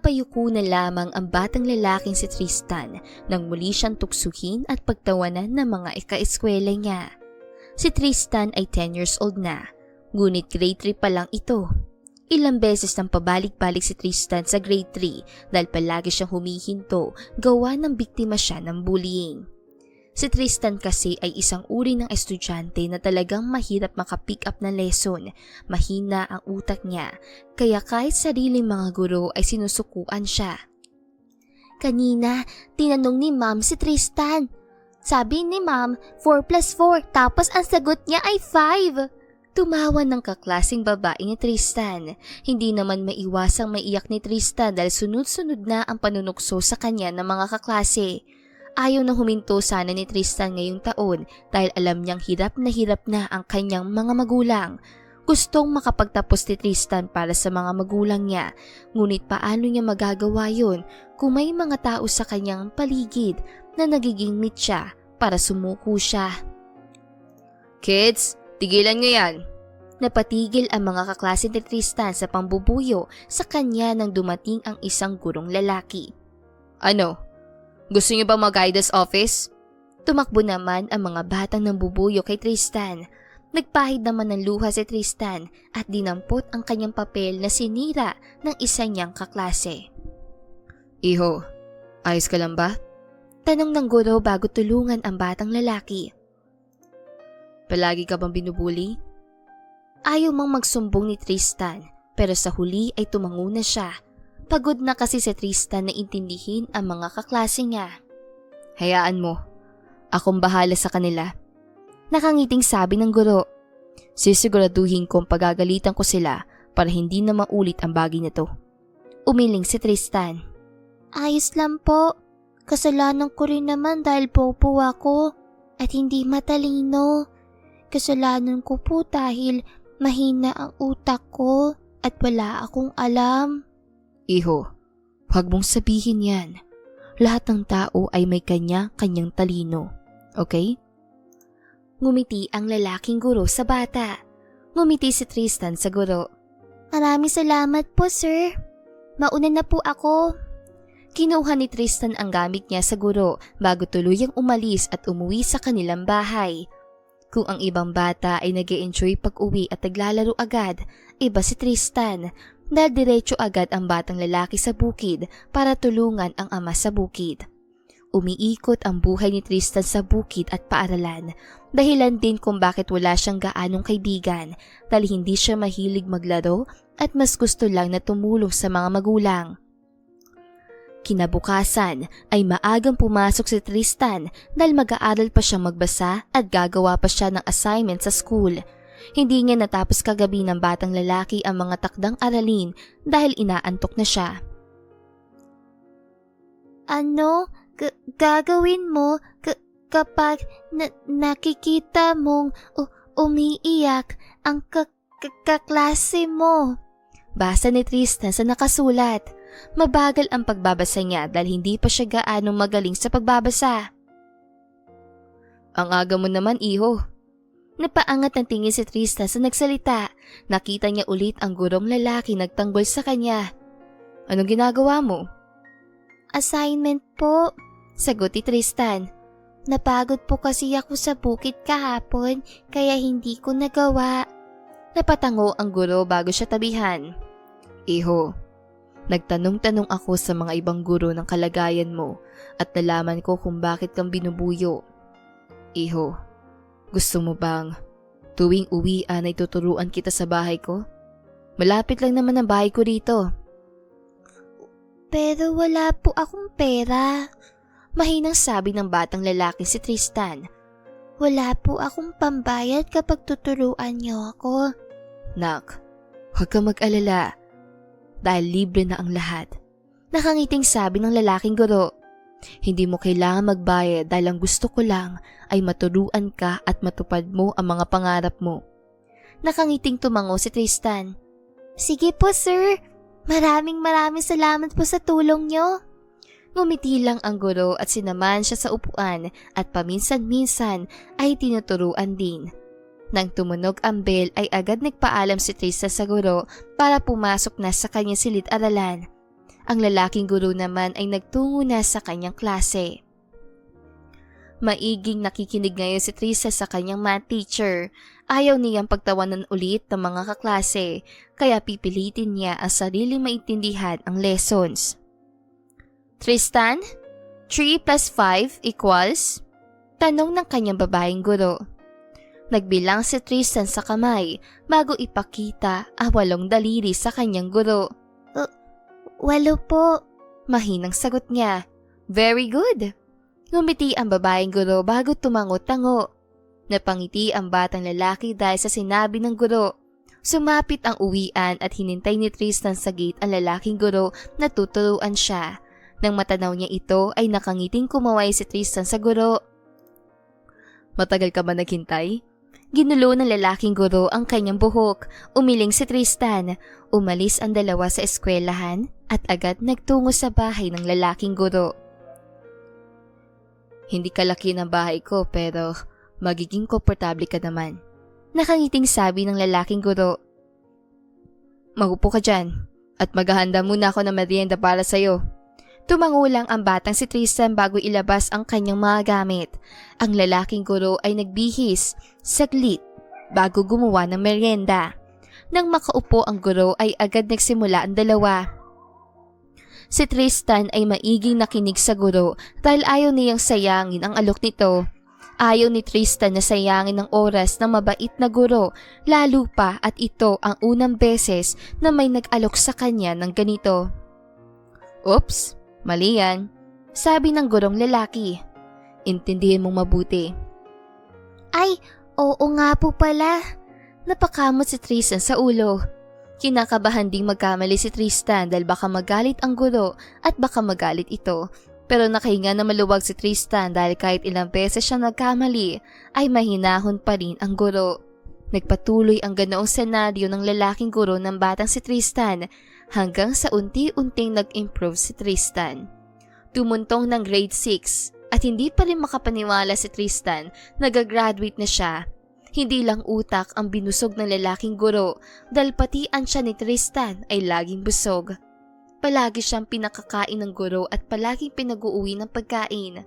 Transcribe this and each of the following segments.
Napayuko na lamang ang batang lalaking si Tristan nang muli siyang tuksuhin at pagtawanan ng mga ika-eskwela niya. Si Tristan ay 10 years old na, ngunit grade 3 pa lang ito. Ilang beses nang pabalik-balik si Tristan sa grade 3 dahil palagi siyang humihinto gawa ng biktima siya ng bullying. Si Tristan kasi ay isang uri ng estudyante na talagang mahirap makapick up na lesson, mahina ang utak niya, kaya kahit sariling mga guro ay sinusukuan siya. Kanina, tinanong ni ma'am si Tristan. Sabi ni ma'am, 4 plus 4, tapos ang sagot niya ay 5. Tumawa ng kaklasing babae ni Tristan. Hindi naman maiwasang maiyak ni Tristan dahil sunod-sunod na ang panunukso sa kanya ng mga kaklase. Ayaw na huminto sana ni Tristan ngayong taon dahil alam niyang hirap na hirap na ang kanyang mga magulang. Gustong makapagtapos ni Tristan para sa mga magulang niya, ngunit paano niya magagawa yon kung may mga tao sa kanyang paligid na nagiging mitya para sumuko siya. Kids, tigilan niyo yan. Napatigil ang mga kaklase ni Tristan sa pambubuyo sa kanya nang dumating ang isang gurong lalaki. Ano? Gusto niyo ba mag-guidance office? Tumakbo naman ang mga batang nambubuyo kay Tristan. Nagpahid naman ng luha si Tristan at dinampot ang kanyang papel na sinira ng isa niyang kaklase. Iho, ayos ka lang ba? Tanong ng guro bago tulungan ang batang lalaki. Palagi ka bang binubuli? Ayaw mang magsumbong ni Tristan pero sa huli ay tumango na siya. Pagod na kasi si Tristan na intindihin ang mga kaklase niya. Hayaan mo. Akong bahala sa kanila. Nakangiting sabi ng guro. Sisiguraduhin kong pagagalitan ko sila para hindi na maulit ang bagay na to. Umiling si Tristan. Ayos lang po. Kasalanan ko rin naman dahil popo ako at hindi matalino. Kasalanan ko po dahil mahina ang utak ko at wala akong alam. Iho, huwag mong sabihin yan. Lahat ng tao ay may kanya-kanyang talino. Okay? Ngumiti ang lalaking guro sa bata. Ngumiti si Tristan sa guro. Maraming salamat po, sir. Mauna na po ako. Kinuha ni Tristan ang gamit niya sa guro bago tuluyang umalis at umuwi sa kanilang bahay. Kung ang ibang bata ay nag enjoy pag-uwi at naglalaro agad, iba si Tristan dahil diretso agad ang batang lalaki sa bukid para tulungan ang ama sa bukid. Umiikot ang buhay ni Tristan sa bukid at paaralan, dahilan din kung bakit wala siyang gaanong kaibigan dahil hindi siya mahilig maglaro at mas gusto lang na tumulong sa mga magulang. Kinabukasan ay maagang pumasok si Tristan dahil mag-aaral pa siyang magbasa at gagawa pa siya ng assignment sa school. Hindi niya natapos kagabi ng batang lalaki ang mga takdang aralin dahil inaantok na siya. Ano G- gagawin mo k- kapag na- nakikita mong u- umiiyak ang k- k- kaklase mo? Basa ni Tristan sa nakasulat. Mabagal ang pagbabasa niya dahil hindi pa siya gaanong magaling sa pagbabasa. Ang aga mo naman, iho. Napaangat ng tingin si Trista sa nagsalita. Nakita niya ulit ang gurong lalaki nagtanggol sa kanya. Anong ginagawa mo? Assignment po, sagot ni Tristan. Napagod po kasi ako sa bukid kahapon kaya hindi ko nagawa. Napatango ang guro bago siya tabihan. Iho, nagtanong-tanong ako sa mga ibang guro ng kalagayan mo at nalaman ko kung bakit kang binubuyo. Iho, gusto mo bang tuwing uwian ay tuturuan kita sa bahay ko? Malapit lang naman ang bahay ko rito. Pero wala po akong pera. Mahinang sabi ng batang lalaki si Tristan. Wala po akong pambayad kapag tuturuan niyo ako. Nak, huwag kang mag-alala. Dahil libre na ang lahat. Nakangiting sabi ng lalaking guro. Hindi mo kailangan magbayad dahil ang gusto ko lang ay maturuan ka at matupad mo ang mga pangarap mo. Nakangiting tumango si Tristan. Sige po sir, maraming maraming salamat po sa tulong niyo. Ngumiti lang ang guro at sinaman siya sa upuan at paminsan-minsan ay tinuturuan din. Nang tumunog ang bell ay agad nagpaalam si Trista sa guro para pumasok na sa kanyang silid-aralan. Ang lalaking guro naman ay nagtungo na sa kanyang klase. Maiging nakikinig ngayon si Trista sa kanyang math teacher. Ayaw niyang pagtawanan ulit ng mga kaklase, kaya pipilitin niya ang sarili maintindihan ang lessons. Tristan, 3 plus 5 equals? Tanong ng kanyang babaeng guro. Nagbilang si Tristan sa kamay bago ipakita ang walong daliri sa kanyang guro. "Uh, walo po. Mahinang sagot niya. Very good. Ngumiti ang babaeng guro bago tumango-tango. Napangiti ang batang lalaki dahil sa sinabi ng guro. Sumapit ang uwian at hinintay ni Tristan sa gate ang lalaking guro na tuturuan siya. Nang matanaw niya ito ay nakangiting kumaway si Tristan sa guro. Matagal ka ba naghintay? Ginulo ng lalaking guro ang kanyang buhok. Umiling si Tristan. Umalis ang dalawa sa eskwelahan at agad nagtungo sa bahay ng lalaking guro. Hindi kalaki ng bahay ko pero magiging komportable ka naman. Nakangiting sabi ng lalaking guro. Magupo ka dyan at maghahanda muna ako ng merienda para sa'yo. Tumangulang ang batang si Tristan bago ilabas ang kanyang mga gamit. Ang lalaking guro ay nagbihis, saglit, bago gumawa ng merienda. Nang makaupo ang guro ay agad nagsimula ang dalawa. Si Tristan ay maiging nakinig sa guro dahil ayaw niyang sayangin ang alok nito. Ayaw ni Tristan na sayangin ang oras ng mabait na guro, lalo pa at ito ang unang beses na may nag-alok sa kanya ng ganito. Oops, mali yan. Sabi ng gurong lalaki. Intindihin mong mabuti. Ay, oo nga po pala. Napakamot si Tristan sa ulo. Kinakabahan ding magkamali si Tristan dahil baka magalit ang guro at baka magalit ito. Pero nakahinga na maluwag si Tristan dahil kahit ilang beses siya nagkamali, ay mahinahon pa rin ang guro. Nagpatuloy ang ganoong senaryo ng lalaking guro ng batang si Tristan hanggang sa unti-unting nag-improve si Tristan. Tumuntong ng grade 6 at hindi pa rin makapaniwala si Tristan na gagraduate na siya. Hindi lang utak ang binusog ng lalaking guro dahil pati ang siya ni Tristan ay laging busog. Palagi siyang pinakakain ng guro at palaging pinag-uuwi ng pagkain.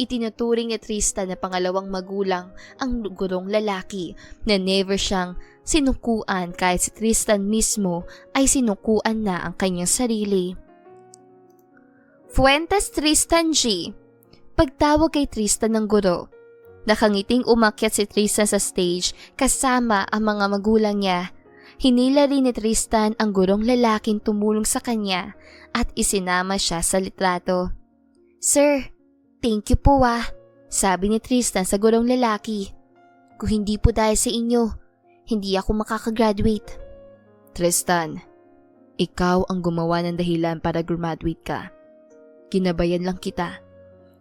Itinuturing ni Tristan na pangalawang magulang ang gurong lalaki na never siyang sinukuan kahit si Tristan mismo ay sinukuan na ang kanyang sarili. Fuentes Tristan G Pagtawag kay Tristan ng guro. Nakangiting umakyat si Tristan sa stage kasama ang mga magulang niya. Hinila rin ni Tristan ang gurong lalaking tumulong sa kanya at isinama siya sa litrato. Sir, thank you po ah, sabi ni Tristan sa gurong lalaki. Kung hindi po dahil sa inyo, hindi ako makakagraduate. Tristan, ikaw ang gumawa ng dahilan para graduate ka. Ginabayan lang kita.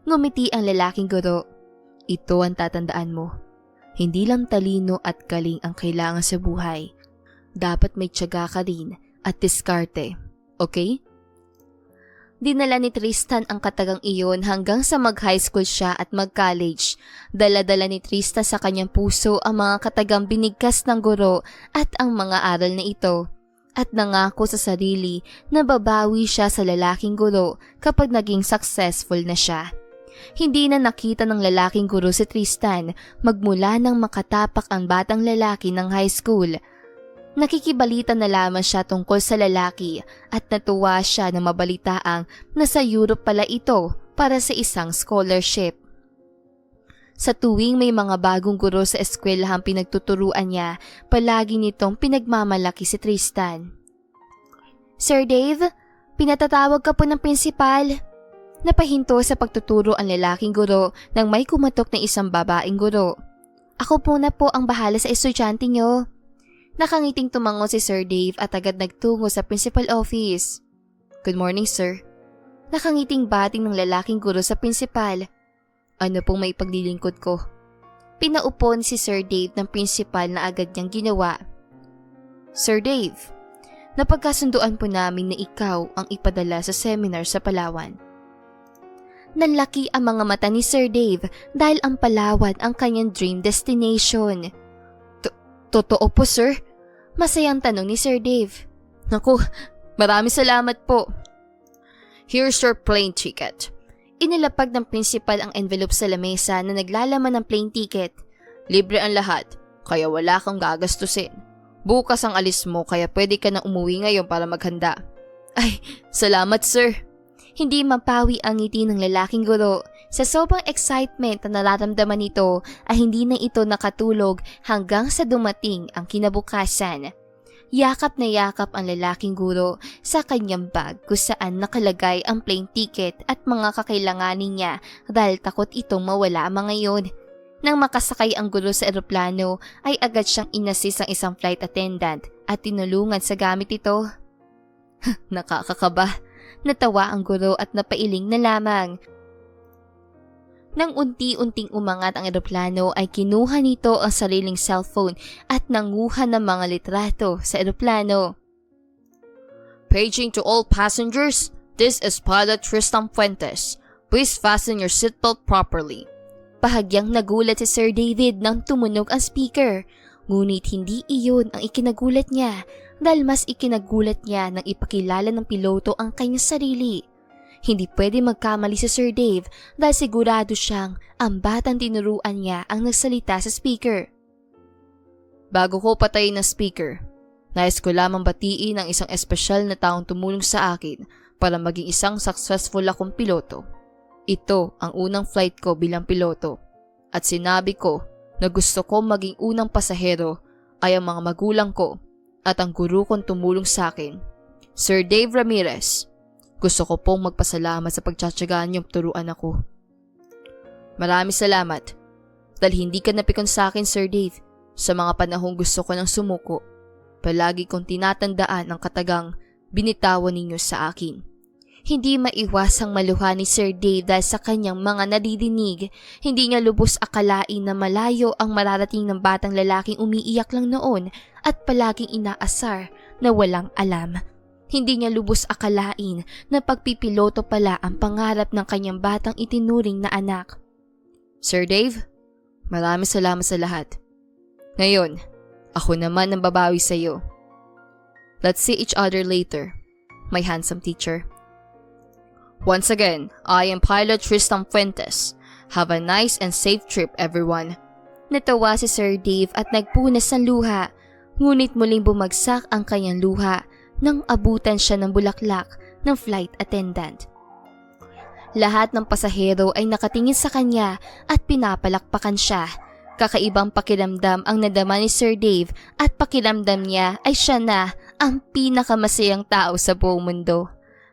Ngumiti ang lalaking guro. Ito ang tatandaan mo. Hindi lang talino at galing ang kailangan sa buhay. Dapat may tiyaga ka rin at diskarte. Okay? Dinala ni Tristan ang katagang iyon hanggang sa mag-high school siya at mag-college. Dala-dala ni Tristan sa kanyang puso ang mga katagang binigkas ng guro at ang mga aral na ito. At nangako sa sarili na babawi siya sa lalaking guro kapag naging successful na siya. Hindi na nakita ng lalaking guro si Tristan magmula nang makatapak ang batang lalaki ng high school. Nakikibalita na lamang siya tungkol sa lalaki at natuwa siya na mabalitaang nasa Europe pala ito para sa isang scholarship. Sa tuwing may mga bagong guro sa eskwelahang pinagtuturuan niya, palagi nitong pinagmamalaki si Tristan. Sir Dave, pinatatawag ka po ng prinsipal. Napahinto sa pagtuturo ang lalaking guro nang may kumatok na isang babaeng guro. Ako po na po ang bahala sa estudyante niyo. Nakangiting tumango si Sir Dave at agad nagtungo sa principal office. Good morning, sir. Nakangiting bating ng lalaking guro sa principal. Ano pong may paglilingkod ko? Pinaupo ni si Sir Dave ng principal na agad niyang ginawa. Sir Dave, napagkasunduan po namin na ikaw ang ipadala sa seminar sa Palawan. Nanlaki ang mga mata ni Sir Dave dahil ang Palawan ang kanyang dream destination. Totoo po, sir? Masayang tanong ni Sir Dave. Naku, maraming salamat po. Here's your plane ticket. Inilapag ng principal ang envelope sa lamesa na naglalaman ng plane ticket. Libre ang lahat, kaya wala kang gagastusin. Bukas ang alis mo kaya pwede ka na umuwi ngayon para maghanda. Ay, Salamat sir. Hindi mapawi ang ngiti ng lalaking guro. Sa sobrang excitement na nararamdaman nito ay hindi na ito nakatulog hanggang sa dumating ang kinabukasan. Yakap na yakap ang lalaking guro sa kanyang bag kung saan nakalagay ang plane ticket at mga kakailanganin niya dahil takot itong mawala mga yon. Nang makasakay ang guro sa eroplano ay agad siyang inassist ang isang flight attendant at tinulungan sa gamit ito. Nakakakaba. Natawa ang guro at napailing na lamang. Nang unti-unting umangat ang eroplano ay kinuha nito ang sariling cellphone at nanguha ng mga litrato sa eroplano. Paging to all passengers, this is Pilot Tristan Fuentes. Please fasten your seatbelt properly. Pahagyang nagulat si Sir David nang tumunog ang speaker. Ngunit hindi iyon ang ikinagulat niya dahil mas ikinagulat niya nang ipakilala ng piloto ang kanyang sarili. Hindi pwede magkamali si Sir Dave dahil sigurado siyang ang batang tinuruan niya ang nagsalita sa speaker. Bago ko patayin ng speaker, nais ko lamang batiin ang isang espesyal na taong tumulong sa akin para maging isang successful akong piloto. Ito ang unang flight ko bilang piloto at sinabi ko na gusto ko maging unang pasahero ay ang mga magulang ko at ang guru kong tumulong sa akin. Sir Dave Ramirez, gusto ko pong magpasalamat sa pagtsatsagaan niyong turuan ako. Marami salamat dahil hindi ka napikon sa akin Sir Dave sa mga panahong gusto ko ng sumuko. Palagi kong tinatandaan ang katagang binitawan ninyo sa akin. Hindi maiwasang maluha ni Sir Dave dahil sa kanyang mga nadidinig. Hindi niya lubos akalain na malayo ang mararating ng batang lalaking umiiyak lang noon at palaging inaasar na walang alam. Hindi niya lubos akalain na pagpipiloto pala ang pangarap ng kanyang batang itinuring na anak. Sir Dave, marami salamat sa lahat. Ngayon, ako naman ang babawi sa iyo. Let's see each other later, my handsome teacher. Once again, I am Pilot Tristan Fuentes. Have a nice and safe trip, everyone. Natawa si Sir Dave at nagpunas ng luha. Ngunit muling bumagsak ang kanyang luha nang abutan siya ng bulaklak ng flight attendant. Lahat ng pasahero ay nakatingin sa kanya at pinapalakpakan siya. Kakaibang pakiramdam ang nadama ni Sir Dave at pakiramdam niya ay siya na ang pinakamasayang tao sa buong mundo.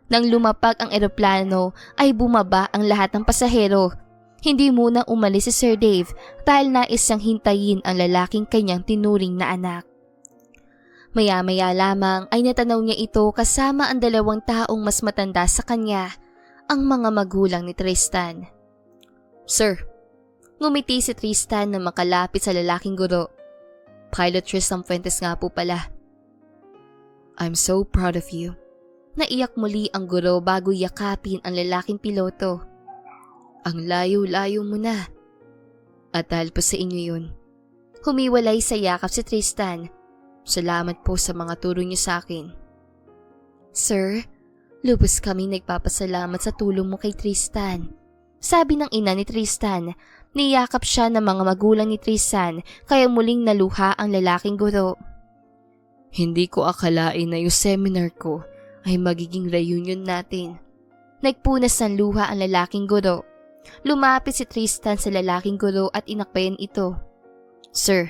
Nang lumapag ang eroplano ay bumaba ang lahat ng pasahero. Hindi muna umalis si Sir Dave dahil nais siyang hintayin ang lalaking kanyang tinuring na anak. Maya-maya lamang ay natanaw niya ito kasama ang dalawang taong mas matanda sa kanya, ang mga magulang ni Tristan. Sir, Ngumiti si Tristan na makalapit sa lalaking guro. Pilot Tristan Fuentes nga po pala. I'm so proud of you. Naiyak muli ang guro bago yakapin ang lalaking piloto. Ang layo-layo mo na. At dahil po sa inyo yun. Humiwalay sa yakap si Tristan. Salamat po sa mga turo niyo sa akin. Sir, lubos kami nagpapasalamat sa tulong mo kay Tristan. Sabi ng ina ni Tristan, niyakap siya ng mga magulang ni Tristan kaya muling naluha ang lalaking guro. Hindi ko akalain na yung seminar ko ay magiging reunion natin. Nagpunas ng luha ang lalaking guro. Lumapit si Tristan sa lalaking guro at inakbayan ito. Sir,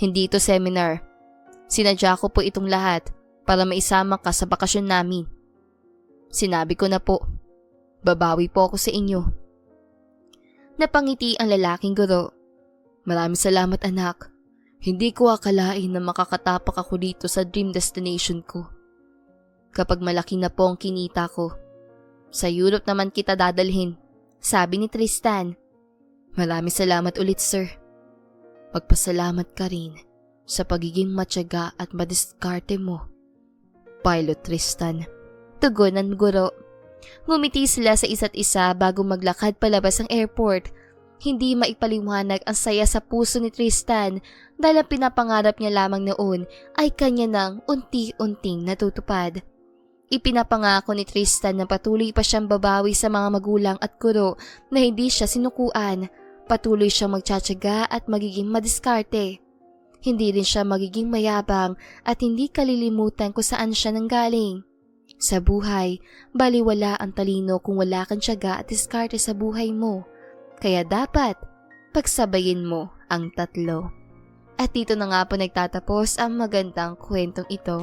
hindi ito seminar. Sinadya ko po itong lahat para maisama ka sa bakasyon namin. Sinabi ko na po, babawi po ako sa inyo. Napangiti ang lalaking guro. Maraming salamat anak. Hindi ko akalain na makakatapak ako dito sa dream destination ko. Kapag malaki na po ang kinita ko, sa Europe naman kita dadalhin, sabi ni Tristan. Maraming salamat ulit sir. Pagpasalamat ka rin sa pagiging matyaga at madiskarte mo. Pilot Tristan. Tugon ng guro. Ngumiti sila sa isa't isa bago maglakad palabas ng airport. Hindi maipaliwanag ang saya sa puso ni Tristan dahil ang pinapangarap niya lamang noon ay kanya nang unti-unting natutupad. Ipinapangako ni Tristan na patuloy pa siyang babawi sa mga magulang at guro na hindi siya sinukuan. Patuloy siyang magtsatsaga at magiging madiskarte. Hindi rin siya magiging mayabang at hindi kalilimutan kung saan siya nanggaling. Sa buhay, baliwala ang talino kung wala kang tiyaga at diskarte sa buhay mo. Kaya dapat, pagsabayin mo ang tatlo. At dito na nga po nagtatapos ang magandang kwentong ito.